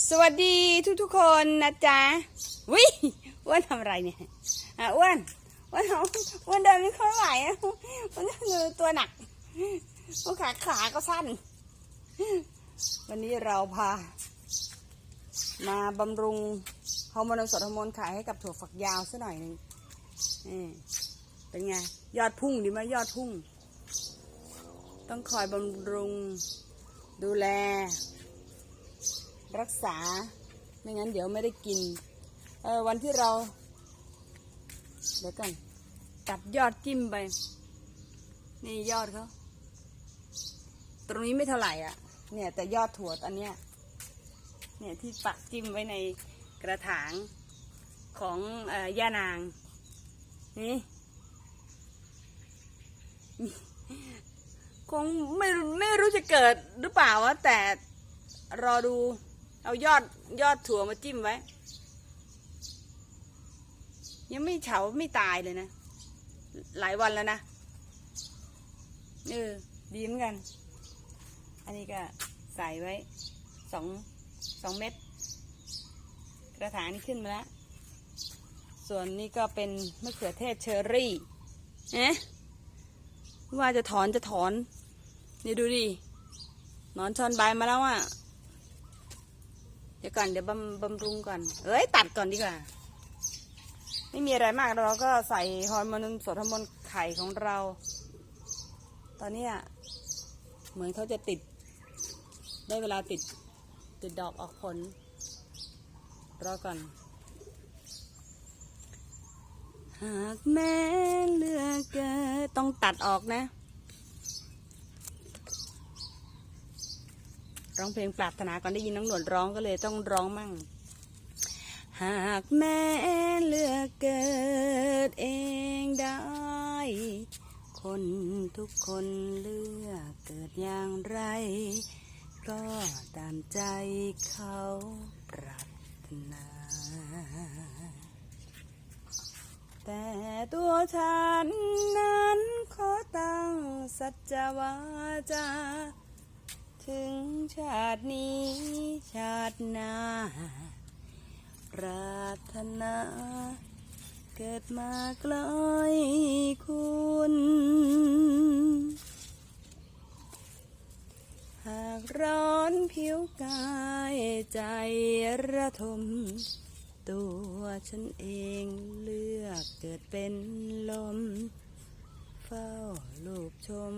สวัสดีทุกๆคนนะจ๊ะวิอ้วนทำอะไรเนี่ยอะอ้วนอ้วนเอาอ้วนเดินไม่ค่อยไหวอะอ้วนเดินตัวหนักอ้วนขาขาก็สั้น วันนี้เราพา มาบำรุงฮอร์โมนสดฮอร์โมนขายให้กับถั่วฝักยาวซะหน่อยหนึงนี่เป็นไง ยอดพุ่งดีไหมยอดพุ่ง ต้องคอยบำรุงดูแล รักษา ไม่งั้นเดี๋ยวไม่ได้กิน เออวันที่เรา เดี๋ยวกันตัดยอดจิ้มไป นี่ยอดเขาตรงนี้ไม่เท่าไหร่อะ เนี่ย แต่ยอดถั่วอันเนี้ย เนี่ยที่ปักจิ้มไว้ในกระถางของอย่านาง นี่คงไม่ไม่รู้จะเกิดหรือเปล่าวะแต่รอดู เอายอดยอดถั่วมาจิ้มไว้ ยังไม่เฉาไม่ตายเลยนะ หลายวันแล้วนะเออดีเหมือนกัน อันนี้ก็ใส่ไว้สองสองเม็ดกระถางนี้ขึ้นมาแล้ว ส่วนนี้ก็เป็นมะเขือเทศเชอร์รี่เอ๊ะว่าจะถอนจะถอน นี่ดูดินอนชอนใบมาแล้วอะ เดี๋ยวก่อนเดี๋ยวบำบำรุงก่อน เอ้ยตัดก่อนดีกว่า ไม่มีอะไรมากเราก็ใส่ฮอร์โมนสดฮอร์โมนไข่ของเรา ตอนนี้เหมือนเขาจะติด ได้เวลาติด ติดดอกออกผล รอก่อน หากแม้เลือกเกิดต้องตัดออกนะ ร้องเพลงปรารถนาก่อนได้ยินน้องหนวดร้องก็เลยต้องร้องมั่ง หากแม้เลือกเกิดเองได้ คนทุกคนเลือกเกิดอย่างไร ก็ตามใจเขาปรารถนา แต่ตัวฉันนั้นขอตั้งสัจวาจา ถึงชาตินี้ชาติหน้าปรารถนา เกิดมาใกล้คุณ หากร้อนผิวกายใจระทม ตัวฉันเองเลือกเกิดเป็นลม เฝ้าลูบชม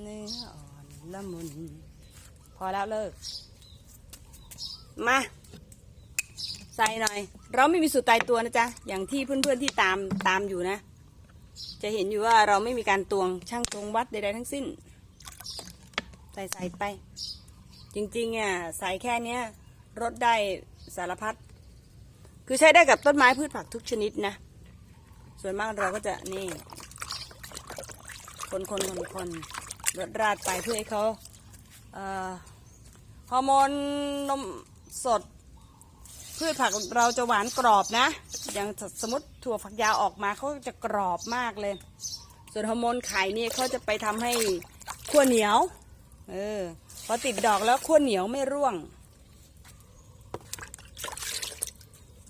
เนื้ออ่อน ละมุน พอแล้วเลิก มา ใส่หน่อย เราไม่มีสูตรตายตัวนะจ๊ะ อย่างที่เพื่อนๆที่ตามตามอยู่นะ จะเห็นอยู่ว่าเราไม่มีการตวงช่างตวงวัดใดๆทั้งสิ้น ใส่ใส่ไป จริงๆอะใส่แค่เนี้ยรสได้สารพัด คือใช้ได้กับต้นไม้พืชผักทุกชนิดนะ ส่วนมากเราก็จะนี่ คนคนคนคน รดราดไปเพื่อให้เขาเออฮอร์โมนนมสด พืชผักเราจะหวานกรอบนะ อย่างสมมติถั่วฝักยาวออกมาเขาจะกรอบมากเลย ส่วนฮอร์โมนไข่นี่เขาจะไปทำให้ขั้วเหนียว เออ พอติดดอกแล้วขั้วเหนียวไม่ร่วง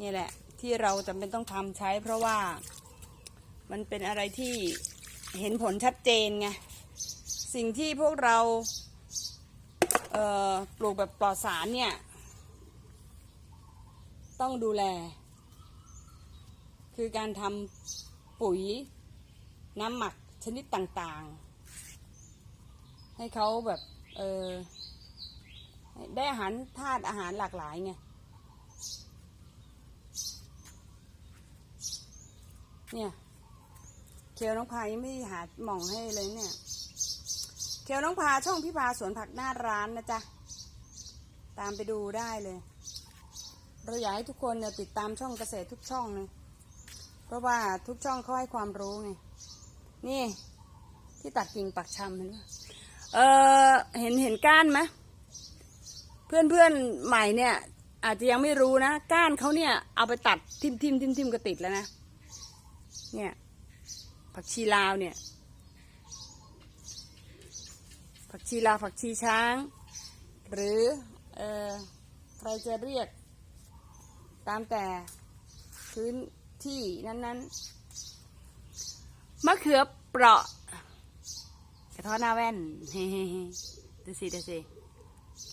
นี่แหละ ที่เราจำเป็นต้องทำใช้เพราะว่ามันเป็นอะไรที่เห็นผลชัดเจนไง สิ่งที่พวกเราเปลูกแบบปลอดสารเนี่ย ต้องดูแล คือการทำปุ๋ยน้ำหมักชนิดต่างๆ ให้เขาแบบเออได้อาหารธาตุอาหารหลากหลายไงเนี่ย เคียวน้องพายไม่หาหม่องให้เลยเนี่ย เคียวน้องพาช่องพี่พาสวนผักหน้าร้านนะจ๊ะ ตามไปดูได้เลย เราอยากให้ทุกคนเนี่ยติดตามช่องเกษตรทุกช่องเลยเพราะว่าทุกช่องเขาให้ความรู้ไง นี่ ที่ตัดกิ่งปักชำเห็นไหมเออเห็นเห็นก้านไหมเพื่อนเพื่อนใหม่เนี่ย อาจจะยังไม่รู้นะ ก้านเขาเนี่ยเอาไปตัดทิมทิมทิมทิมก็ติดแล้วนะ เนี่ยผักชีลาวเนี่ย ผัก ชีลาวผักชีช้าง หรือเออใครจะเรียก ตามแต่พื้นที่นั้นๆ มะเขือเปราะ กระท้อหน้าแว่นเฮ้ๆดูสิดูสิ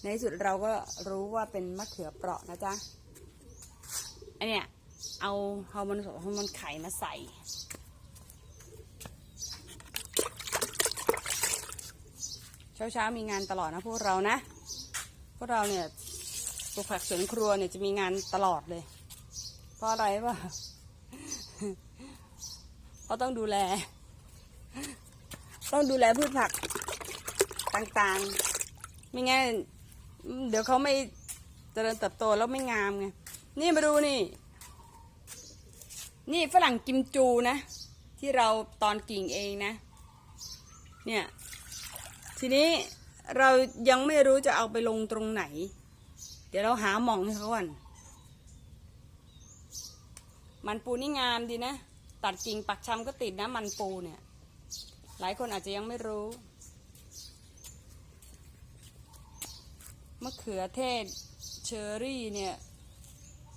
ในที่สุดเราก็รู้ว่าเป็นมะเขือเปราะนะจ๊ะอันเนี้ยเอาฮอร์โมนฮอร์โมนไข่มาใส่ เช้าเช้าๆมีงานตลอดนะพวกเรานะ พวกเราเนี่ยปลูกผักสวนครัวเนี่ยจะมีงานตลอดเลย เพราะอะไรวะเพราะต้องดูแล ต้องดูแลพืชผักต่างๆ ไม่งั้นเดี๋ยวเขาไม่เจริญเติบโตแล้วไม่งามไง นี่มาดูนี่ นี่ฝรั่งกิมจูนะ ที่เราตอนกิ่งเองนะ เนี่ย ทีนี้เรายังไม่รู้จะเอาไปลงตรงไหน เดี๋ยวเราหาหม่องให้เขาก่อนมันปูนี่งามดีนะ ตัดกิ่งปักชำก็ติดนะมันปูเนี่ย หลายคนอาจจะยังไม่รู้มะเขือเทศเชอรี่เนี่ย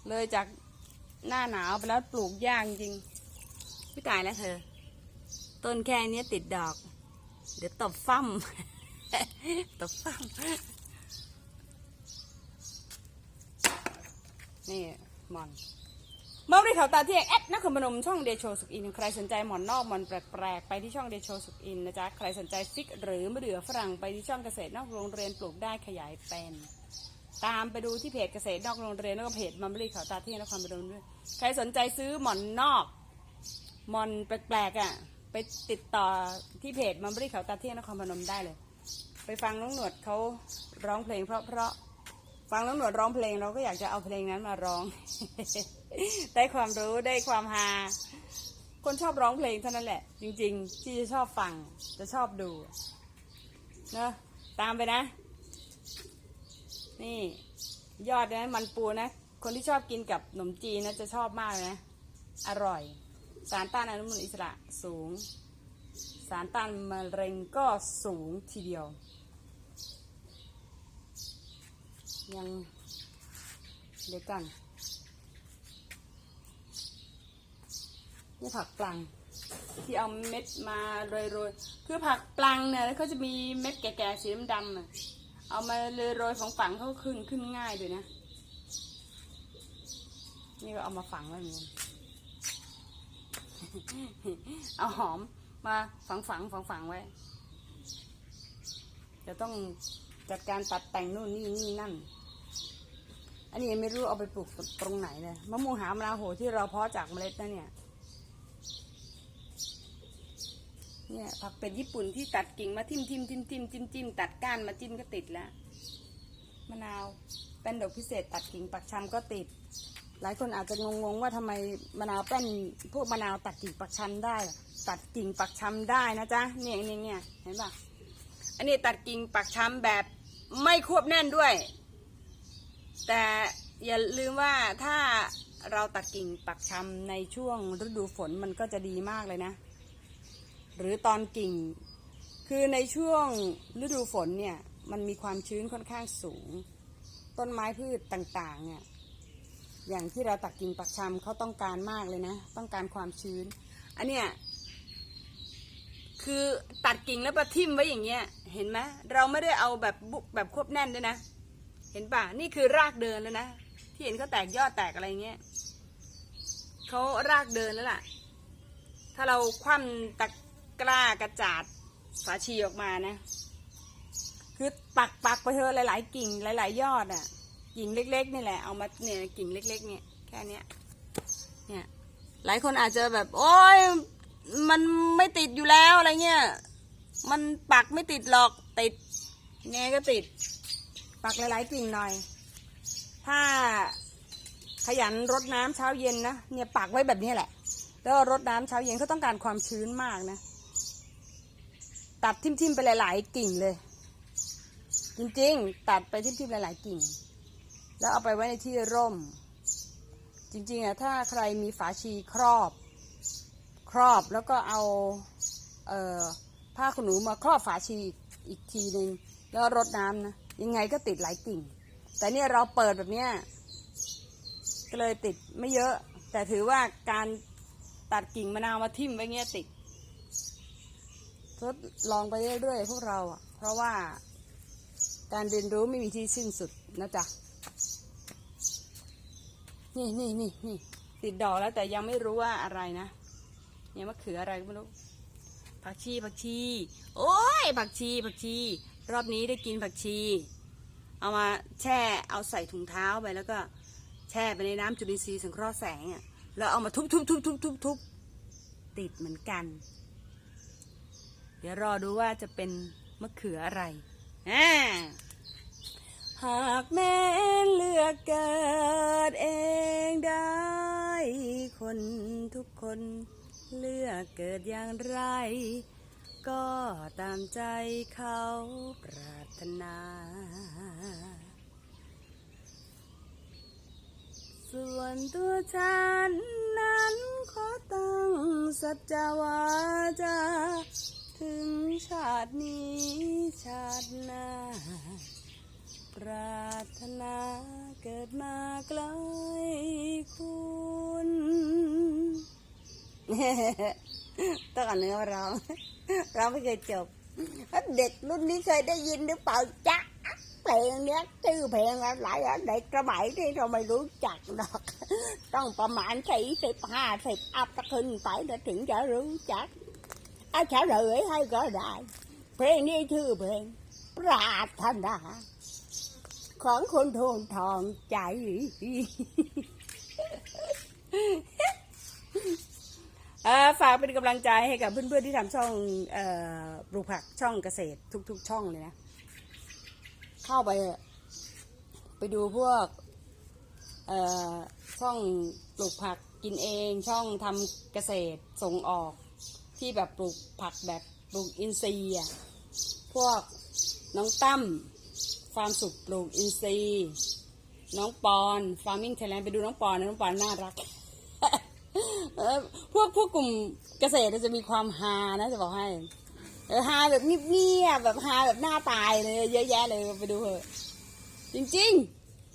เลยจากหน้าหนาวไปแล้วปลูกยากจริงพี่ตายแล้วเธอ ต้นแค่นี้ติดดอก เดี๋ยวตบฟั่ม ตบฟั่มนี่หมอนเมื่อวันเขาตาเที่ยงแอดนครพนมช่องเดโชสุกอิน ใครสนใจหมอนนอกหมอนแปลกๆ ไปที่ช่องเดโชสุกอินนะจ๊ะ ใครสนใจฟิกหรือมะเดื่อฝรั่งไปที่ช่องเกษตรนอกโรงเรียนปลูกได้ขยายเป็นตามไปดูที่เพจเกษตรนอกโรงเรียนแล้วก็เพจมัมบรีเขาตาเที่ยงนครพนมด้วยใครสนใจซื้อหมอนนอกหมอนแปลกๆอะไปติดต่อที่เพจมัมบรีเขาตาเที่ยงนครพนมได้เลย ไปฟังน้องหนวดเขาร้องเพลงเพราะเพราะๆฟังน้องหนวดร้องเพลงเราก็อยากจะเอาเพลงนั้นมาร้อง ได้ความรู้ได้ความฮาคนชอบร้องเพลงเท่านั้นแหละ จริง ๆ ที่จะชอบฟังจะชอบดูเนะตามไปนะ นี่ ยอดนะมันปูนะ คนที่ชอบกินกับขนมจีนนะจะชอบมากนะ อร่อย สารต้านอนุมูลอิสระสูงารต้านมะเร็งก็สูงทีเดียว ยังเดี๋ยวกัน นี่ผักปลัง ที่เอาเม็ดมาโรยๆ คือผักปลังเนี่ยเขาจะมีเม็ดแก่ๆสีดำๆอะเอามาเลยโรยฝังฝังเขาขึ้นขึ้นง่ายด้วยนะ นี่ก็เอามาฝังไว้เหมือนเอาหอม มาฝังฝังฝังฝังๆไว้ จะต้องจัดการตัดแต่งนู่นนี่นี่นั่น อันนี้ไม่รู้เอาไปปลูกตรงไหนเลยมะม่วงหามะนาวโหที่เราเพาะจากเมล็ดนะเนี่ย เนี่ยผักเป็ดญี่ปุ่นที่ตัดกิ่งมาทิ่มทิ่มทิ่มทิ่มจิ้มจิ้มตัดก้านมาจิ้มก็ติดแล้วมะนาวเป็นดอกพิเศษตัดกิ่งปักชำก็ติด หลายคนอาจจะงงๆว่าทำไมมะนาวแป้นพวกมะนาวตัดกิ่งปักชำได้ ตัดกิ่งปักช้ำได้นะจ๊ะเนี่ยเนี่ยเนี่ยเห็นปะอันนี้ตัดกิ่งปักช้ำแบบไม่ควบแน่นด้วย แต่อย่าลืมว่าถ้าเราตัดกิ่งปักช้ำในช่วงฤดูฝนมันก็จะดีมากเลยนะ หรือตอนกิ่ง คือในช่วงฤดูฝนเนี่ยมันมีความชื้นค่อนข้างสูง ต้นไม้พืชต่างๆเนี่ยอย่างที่เราตักกิ่งปักชำเขาต้องการมากเลยนะ ต้องการความชื้น อันเนี้ย คือตัดกิ่งแล้วประทิ่มไว้อย่างเงี้ย เห็นไหมเราไม่ได้เอาแบบบุกแบบควบแน่นด้วยนะ เห็นป่ะ นี่คือรากเดินแล้วนะ ที่เห็นเขาแตกยอดแตกอะไรเงี้ยเขารากเดินแล้วล่ะ ถ้าเราคว่ำตะกร้ากระจาดฝาชีออกมานะ คือปักปักไปเถอะหลาย ๆ กิ่งหลาย ๆ ยอดอะ กิ่งเล็ก ๆ นี่แหละ เอามาเนี่ยกิ่งเล็ก ๆ เนี่ยแค่เนี้ย เนี่ย หลายคนอาจจะแบบ โอ้ย มันไม่ติดอยู่แล้วอะไรเงี้ย มันปักไม่ติดหรอกติดไงก็ติด ปักหลายๆกิ่งหน่อย ถ้าขยันรดน้ำเช้าเย็นนะเนี่ยปักไว้แบบนี้แหละ แล้วรดน้ำเช้าเย็นเขาต้องการความชื้นมากนะ ตัดทิ่มๆไปหลาย ๆ กิ่งเลย จริงๆ ตัดไปทิ่มๆหลาย ๆ กิ่ง แล้วเอาไปไว้ในที่ร่ม จริงๆอะถ้าใครมีฝาชีครอบ ครอบแล้วก็เอาเออผ้าขนหนูมาครอบฝาชีอีกทีหนึ่งแล้วรดน้ำนะยังไงก็ติดหลายกิ่ง แต่เนี่ยเราเปิดแบบเนี้ยก็เลยติดไม่เยอะ แต่ถือว่าการตัดกิ่งมะนาวมาทิ่มไว้เงี้ยติดทดลองไปเรื่อยๆพวกเราอะ เพราะว่าการเรียนรู้ไม่มีที่สิ้นสุดนะจ๊ะนี่นี่นี่นี่ติดดอกแล้วแต่ยังไม่รู้ว่าอะไรนะ ยังมะเขืออะไรก็ไม่รู้ผักชีผักชี โอ้ยผักชีผักชี รอบนี้ได้กินผักชี เอามาแช่เอาใส่ถุงเท้าไปแล้วก็แช่ไปในน้ำจุลินทรีย์สังเคราะห์แสงอะแล้วเอามาทุบทุบทุบทุบทุบทุบติดเหมือนกัน เดี๋ยวรอดูว่าจะเป็นมะเขืออะไรอ่าหากแม้เลือกเกิดเองได้ คนทุกคน เลือกเกิดอย่างไร ก็ตามใจเขาปรารถนา ส่วนตัวฉันนั้นขอตั้งสัจวาจาถึงชาตินี้ชาติหน้า ปรารถนาเกิดมาใกล้คุณ ต้องเอาเนื้อมาร้องร้องไม่เคยจบเด็กรุ่นนี้เคยได้ยินหรือเปล่าจ๊ะเพลงเนี้ยชื่อเพลงอะไรอะเด็กสมัยที่เราไม่รู้จักหรอก ต้องประมาณสี่สิบห้าสิบอัพขึ้นไปถึงจะรู้จักอาเฉลยให้ก็ได้ เพลงนี้ชื่อเพลงปราถนาของคนทงทองใจ ฝากเป็นกำลังใจให้กับเพื่อนๆที่ทำช่องอปลูกผักช่องเกษตรทุก ๆ ช่องเลยนะ เข้าไปไปดูพวกช่องปลูกผักกินเองช่องทำเกษตรส่งออก ที่แบบปลูกผักแบบปลูกอินทรีย์พวกน้องตั้มฟาร์มสุขปลูกอินทรีย์ น้องปอนฟาร์มิ n งไทยแลนด์ไปดูน้องปอนน้องปอนน่ารัก เออพวกพวกกลุ่มเกษตรจะมีความฮานะจะบอกให้เออฮาแบบเงียบๆแบบฮาแบบหน้าตายเลยเยอะแยะเลยไปดูเถอะจริง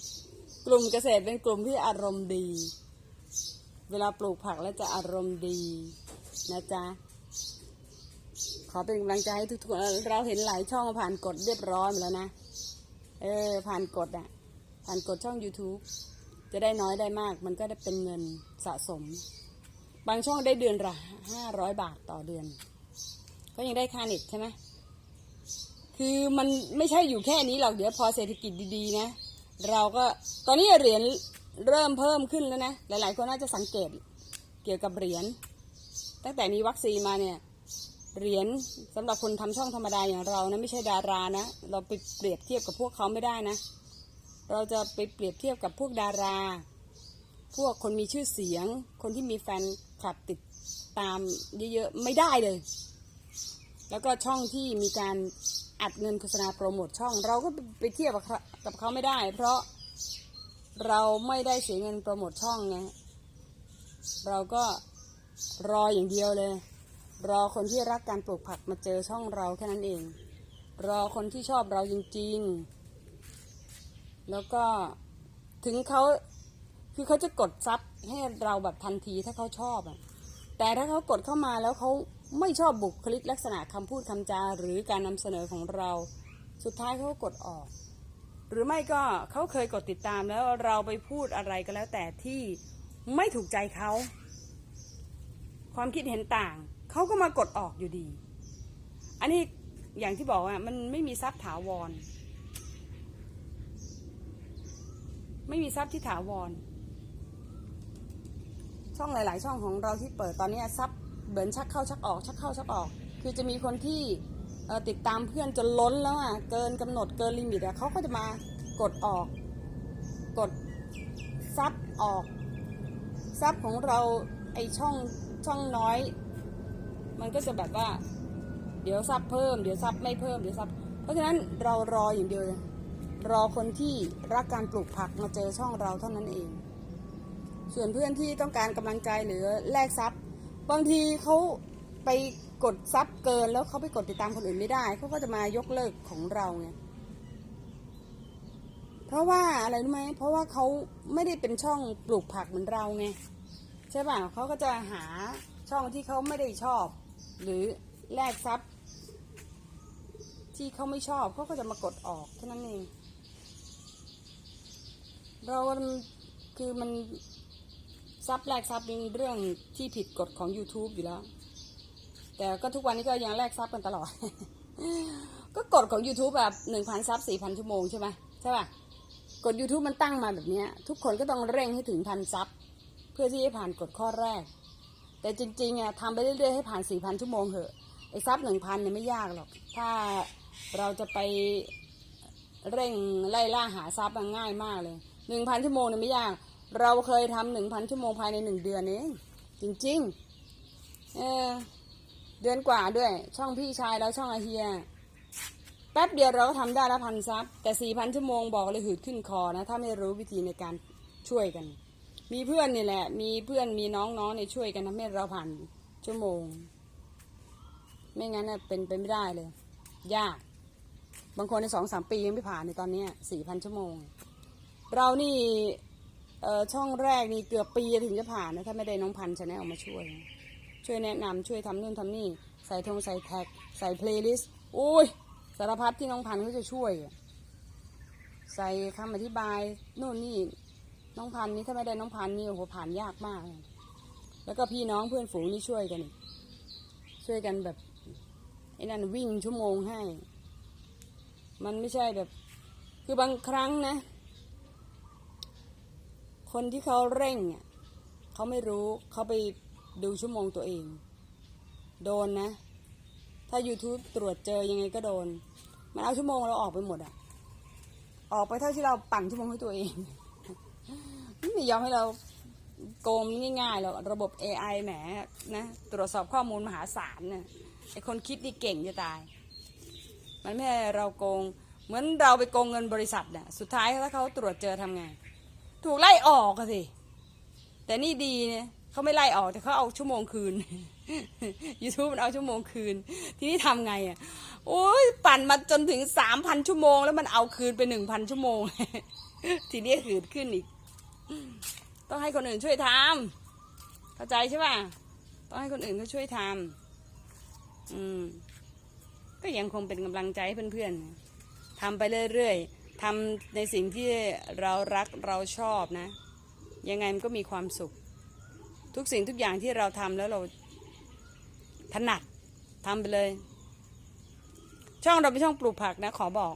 ๆ กลุ่มเกษตรเป็นกลุ่มที่อารมณ์ดี เวลาปลูกผักแล้วจะอารมณ์ดีนะจ๊ะขอเป็นกำลังใจให้ทุกคนเราเห็นหลายช่องผ่านกฎเรียบร้อยหมดแล้วนะ เออ ผ่านกฎอะผ่านกฎช่อง YouTube จะได้น้อยได้มาก มันก็ได้เป็นเงินสะสม บางช่องได้เดือนละห้าร้อยบาทต่อเดือน ก็ยังได้ค่าเน็ตใช่ไหมคือมันไม่ใช่อยู่แค่นี้หรอกเดี๋ยวพอเศรษฐกิจดีๆนะเราก็ตอนนี้เหรียญเริ่มเพิ่มขึ้นแล้วนะหลาย ๆ คนน่าจะสังเกตเกี่ยวกับเหรียญตั้งแต่มีวัคซีนมาเนี่ยเหรียญสำหรับคนทำช่องธรรมดาอย่างเรานะไม่ใช่ดารานะ เราไปเปรียบเทียบกับพวกเขาไม่ได้นะ เราจะไปเปรียบเทียบกับพวกดารา พวกคนมีชื่อเสียง คนที่มีแฟนคลับติดตามเยอะๆไม่ได้เลย แล้วก็ช่องที่มีการอัดเงินโฆษณาโปรโมทช่อง เราก็ไปเทียบกับเขาไม่ได้ เพราะเราไม่ได้เสียเงินโปรโมทช่องไงเราก็รออย่างเดียวเลย รอคนที่รักการปลูกผักมาเจอช่องเราแค่นั้นเอง รอคนที่ชอบเราจริง ๆ แล้วก็ถึงเขาคือเขาจะกดซับให้เราแบบทันทีถ้าเขาชอบอะแต่ถ้าเขากดเข้ามาแล้วเขาไม่ชอบบุคลิกลักษณะคำพูดคำจา หรือการนำเสนอของเรา สุดท้ายเขาก็กดออก หรือไม่ก็เขาเคยกดติดตามแล้วเราไปพูดอะไรก็แล้วแต่ที่ไม่ถูกใจเขาความคิดเห็นต่างเขาก็มากดออกอยู่ดี อันนี้อย่างที่บอกว่ามันไม่มีทรัพย์ถาวร ไม่มีทรัพย์ที่ถาวร ช่องหลาย ๆ ช่องของเราที่เปิดตอนนี้ทรัพย์เหมือนชักเข้าชักออกชักเข้าชักออก คือจะมีคนที่ติดตามเพื่อนจนล้นแล้วอะเกินกำหนดเกินลิมิตอะเขาก็จะมากดออก กดซับออกซับของเราไอช่องช่องน้อย มันก็จะแบบว่า เดี๋ยวซับเพิ่มเดี๋ยวซับไม่เพิ่มเดี๋ยวซับเพราะฉะนั้นเรารออย่างเดียวเลย รอคนที่รักการปลูกผักมาเจอช่องเราเท่านั้นเอง ส่วนเพื่อนที่ต้องการกำลังใจหรือแลกซับบางทีเขาไปกดซับเกินแล้วเขาไปกดติดตามคนอื่นไม่ได้เขาก็จะมายกเลิกของเราไงเพราะว่าอะไรรู้ไหมเพราะว่าเขาไม่ได้เป็นช่องปลูกผักเหมือนเราไงใช่ป่ะเขาก็จะหาช่องที่เขาไม่ได้ชอบ หรือแลกซับที่เขาไม่ชอบเขาก็จะมากดออกแค่นั้นเอง เราคือมันซับแลกซับเป็นเรื่องที่ผิดกฎของ YouTube อยู่แล้ว แต่ก็ทุกวันนี้ก็ยังแลกซับกันตลอด ก็กฎของ YouTube แบบหนึ่งพันซับสี่พันชั่วโมงใช่ไหมใช่ป่ะกฎ YouTube มันตั้งมาแบบนี้ทุกคนก็ต้องเร่งให้ถึงพันซับเพื่อที่จะผ่านกฎข้อแรก แต่จริงๆอะทำไปเรื่อยๆให้ผ่านสี่พันชั่วโมงเหอะไอ้ซับหนึ่งพันเนี่ยไม่ยากหรอก ถ้าเราจะไปเร่งไล่ล่าหาซับมันง่ายมากเลย หนึ่งพันชั่วโมงเนี่ยไม่ยาก เราเคยทำหนึ่งพันชั่วโมงภายในหนึ่งเดือนเองจริงๆเออเดือนกว่าด้วย ช่องพี่ชายแล้วช่องอาเฮีย แป๊บเดียวเราก็ทำได้ละพันซับแต่สี่พันชั่วโมงบอกเลยหืดขึ้นคอนะ ถ้าไม่รู้วิธีในการช่วยกัน มีเพื่อนนี่แหละ มีเพื่อนมีน้องๆเนี่ยช่วยกันทำให้เราผ่านชั่วโมง ไม่งั้นน่ะเป็นไปไม่ได้เลย ยาก บางคนในสองสามปียังไม่ผ่านในตอนนี้สี่พันชั่วโมง เรานี่เอ่อช่องแรกนี่เกือบปีถึงจะผ่านนะถ้าไม่ได้น้องพันชาแนลออกมาช่วย ช่วยแนะนำช่วยทำนู่นทำนี่ ใส่ธงใส่แท็ก ใส่เพลย์ลิสต์โอ้ยสารพัดที่น้องพันเขาจะช่วย ใส่คำอธิบายโน่นนี่น้องพันนี่ถ้าไม่ได้น้องพันนี่โอ้โหผ่านยากมาก แล้วก็พี่น้องเพื่อนฝูงนี่ช่วยกัน ช่วยกันแบบไอ้นั่นวิ่งชั่วโมงให้ มันไม่ใช่แบบ คือบางครั้งนะ คนที่เขาเร่งอะเขาไม่รู้เขาไปดูชั่วโมงตัวเอง โดนนะ ถ้า YouTube ตรวจเจอยังไงก็โดน มันเอาชั่วโมงเราออกไปหมดอะออกไปเท่าที่เราปั่นชั่วโมงให้ตัวเองไม่ยอมให้เราโกงง่ายๆหรอกระบบ AI แหมนะตรวจสอบข้อมูลมหาศาลเนี่ยไอคนคิดนี่เก่งจะตาย มันไม่ให้เราโกง เหมือนเราไปโกงเงินบริษัทเนี่ยสุดท้ายถ้าเขาตรวจเจอทำไง ถูกไล่ออกอะสิ แต่นี่ดีเนี่ยเขาไม่ไล่ออกแต่เขาเอาชั่วโมงคืน YouTube มันเอาชั่วโมงคืน ทีนี้ทำไงอะ โอ้ยปั่นมาจนถึงสามพันชั่วโมง แล้วมันเอาคืนไปหนึ่งพันชั่วโมง ทีนี้หืดขึ้นอีก ต้องให้คนอื่นช่วยทำเข้าใจใช่ป่ะ ต้องให้คนอื่นเขาช่วยทำอืมก็ยังคงเป็นกำลังใจให้เพื่อนๆทำไปเรื่อยๆ ทำในสิ่งที่เรารักเราชอบนะ ยังไงมันก็มีความสุข ทุกสิ่งทุกอย่างที่เราทำแล้วเราถนัดทำไปเลย ช่องเราเป็นช่องปลูกผักนะขอบอก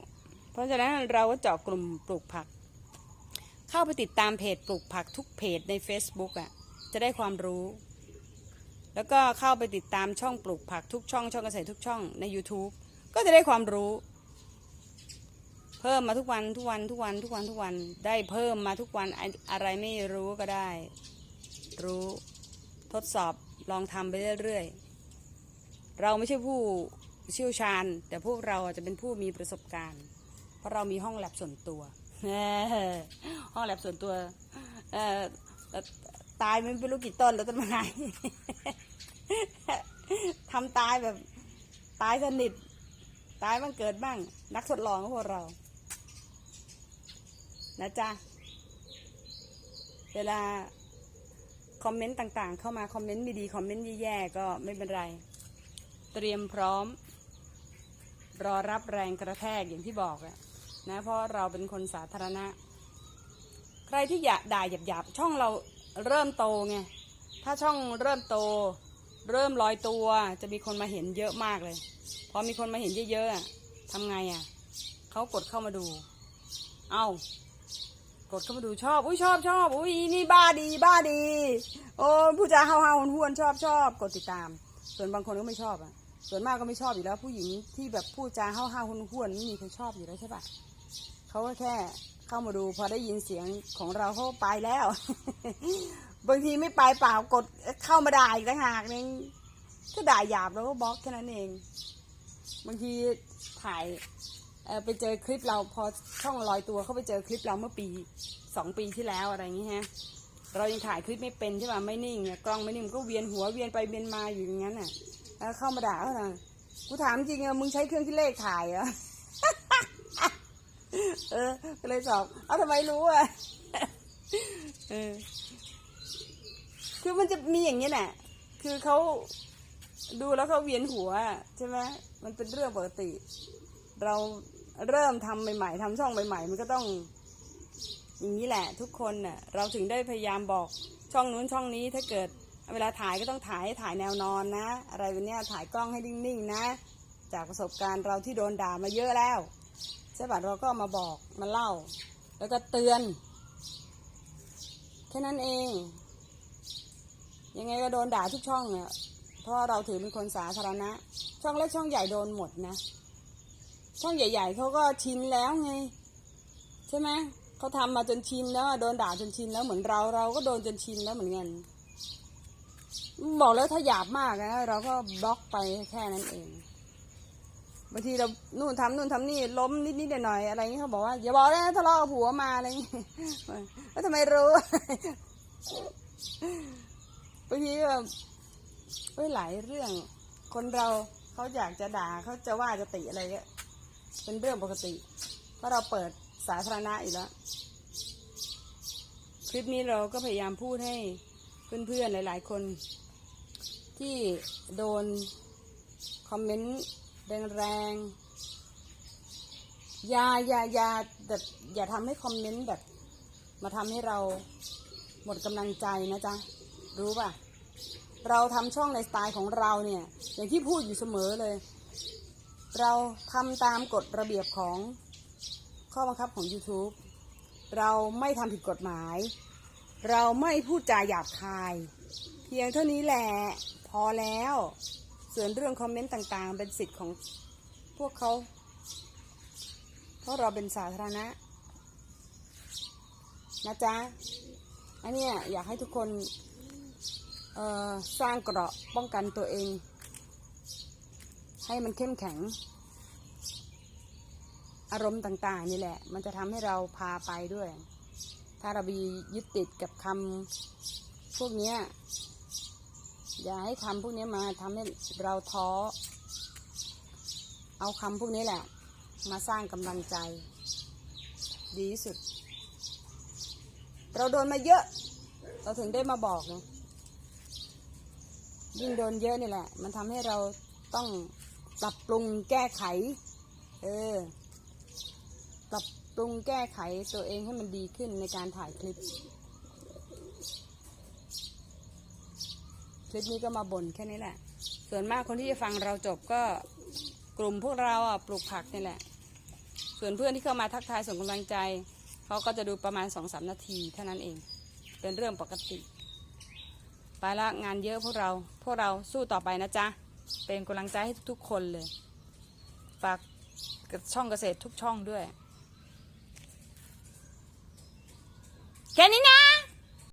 เพราะฉะนั้นเราก็เจาะกลุ่มปลูกผัก เข้าไปติดตามเพจปลูกผักทุกเพจใน Facebook อะ่ะจะได้ความรู้ แล้วก็เข้าไปติดตามช่องปลูกผักทุกช่อง ช่องเกษตรทุกช่องใน YouTube ก็จะได้ความรู้ เพิ่มมาทุกวันทุกวันทุกวันทุกวันทุกวัน ได้เพิ่มมาทุกวันอะไรไม่รู้ก็ได้ รู้ทดสอบลองทำไปเรื่อยๆ เราไม่ใช่ผู้เชี่ยวชาญ แต่พวกเราจะเป็นผู้มีประสบการณ์ เพราะเรามีห้องแลบส่วนตัวห้องแลบส่วนตัวตายไม่รู้กี่ต้นแล้วต้นไม้ทำตายแบบตายสนิท ตายบ้างเกิดบ้าง นักทดลองของพวกเรา นะจ๊ะ เวลาคอมเมนต์ต่างๆ เข้ามาคอมเมนต์ดีๆคอมเมนต์แย่ๆก็ไม่เป็นไร เตรียมพร้อม รอรับแรงกระแทกอย่างที่บอกอะนะเพราะเราเป็นคนสาธารณะ ใครที่อยากด่าหยาบๆช่องเราเริ่มโตไงถ้าช่องเริ่มโต เริ่มลอยตัวจะมีคนมาเห็นเยอะมากเลยพอมีคนมาเห็นเยอะๆทำไงอะ่ะเขากดเข้ามาดู เอ้า กดเข้ามาดูชอบ อุ้ยชอบชอบอุ้ยนี่บ้าดีบ้าดี โอ้ผู้จ่าเฮาฮาหวนชอบชอบกดติดตาม ส่วนบางคนก็ไม่ชอบอะ ส่วนมากก็ไม่ชอบอยู่แล้ว ผู้หญิงที่แบบพูดจาฮาฮาหวนๆไม่มีใครชอบอยู่แล้วใช่ปะเขาก็แค่เข้ามาดูพอได้ยินเสียงของเราเขาไปแล้ว บางทีไม่ไปเปล่ากดเข้ามาด่าอีกต่างหากนึงก็ด่าหยาบแล้วก็บล็อกแค่นั้นเอง บางทีถ่าย ไปเจอคลิปเราพอช่องลอยตัวเขาไปเจอคลิปเราเมื่อปีสองปีที่แล้วอะไรอย่างนี้ฮะเรายังถ่ายคลิปไม่เป็นใช่ป่ะไม่นิ่งกล้องไม่นิ่งก็เวียนหัวเวียนไปเวียนมาอยู่อย่างนั้นน่ะแล้วเข้ามาด่าเขาน่อยกูถามจริงอะมึงใช้เครื่องที่เลขถ่ายเหรอเออก็เลยสอบเอาทำไมรู้อะเออคือมันจะมีอย่างนี้แหละคือเขาดูแล้วเขาเวียนหัวใช่ไหมมันเป็นเรื่องปกติ เราเริ่มทำใหม่ๆทำช่องใหม่ๆมันก็ต้อง อย่างนี้แหละทุกคนน่ะเราถึงได้พยายามบอกช่องนู้นช่องนี้ถ้าเกิดเวลาถ่ายก็ต้องถ่ายให้ถ่ายแนวนอนนะ อะไรแบบเนี้ยถ่ายกล้องให้นิ่งๆนะ จากประสบการณ์เราที่โดนด่ามาเยอะแล้วใช่ป่ะเราก็มาบอกมาเล่า แล้วก็เตือนแค่นั้นเอง ยังไงก็โดนด่าทุกช่องเนี่ยเพราะเราถือเป็นคนสาธารณะ ช่องเล็กช่องใหญ่โดนหมดนะ ช่องใหญ่ ๆเขาก็ชินแล้วไง ใช่ไหมเขาทำมาจนชินแล้วโดนด่าจนชินแล้วเหมือนเราเราก็โดนจนชินแล้วเหมือนกันบอกแล้วถ้าหยาบมากนะเราก็บล็อกไปแค่นั้นเองบางทีเรานู่นทำนู่นทำนี่ล้มนิดๆหน่อยๆอะไรเงี้ยเขาบอกว่าอย่าบอกนะทะเลาะกับผัวมาอะไรเงี้ยแล้วทำไมรู้บางทีแบบหลายเรื่อง คนเราเขาอยากจะด่าเขาจะว่าจะติอะไรเงี้ย เป็นเรื่องปกติ เพราะเราเปิดสาธารณะอยู่แล้ว คลิปนี้เราก็พยายามพูดให้เพื่อนๆหลาย ๆ คน ที่โดนคอมเมนต์แรงๆอย่าอย่าอย่าแบบอย่าทำให้คอมเมนต์แบบ มาทำให้เราหมดกำลังใจนะจ๊ะ รู้ป่ะ เราทำช่องในสไตล์ของเราเนี่ย อย่างที่พูดอยู่เสมอเลย เราทำตามกฎระเบียบของข้อบังคับของ YouTube เราไม่ทำผิดกฎหมาย เราไม่พูดจาหยาบคาย เพียงเท่านี้แหละ พอแล้ว ส่วนเรื่องคอมเมนต์ต่างๆ เป็นสิทธิ์ของพวกเขา เพราะเราเป็นสาธารณะ นะจ๊ะ อันนี้อยากให้ทุกคนสร้างเกราะป้องกันตัวเอง ให้มันเข้มแข็ง อารมณ์ต่างๆ นี่แหละ มันจะทำให้เราพาไปด้วย ถ้าเราบียึดติดกับคำพวกเนี้ยอย่าให้คำพวกนี้มาทำให้เราท้อ เอาคำพวกนี้แหละ มาสร้างกำลังใจ ดีที่สุด เราโดนมาเยอะ เราถึงได้มาบอกไงยิ่งโดนเยอะนี่แหละ มันทำให้เราต้อง ปรับปรุงแก้ไข เออ ปรับปรุงแก้ไขตัวเองให้มันดีขึ้นในการถ่ายคลิป คลิปนี้ก็มาบ่นแค่นี้แหละ ส่วนมากคนที่จะฟังเราจบก็กลุ่มพวกเราอะปลูกผักนี่แหละ ส่วนเพื่อนที่เข้ามาทักทายส่งกำลังใจเขาก็จะดูประมาณสองสามนาทีเท่านั้นเอง เป็นเรื่องปกติ ไปละงานเยอะพวกเรา พวกเราสู้ต่อไปนะจ๊ะ เป็นกำลังใจให้ทุกๆคนเลย ฝากกับช่องเกษตรทุกช่องด้วย แค่นี้นะ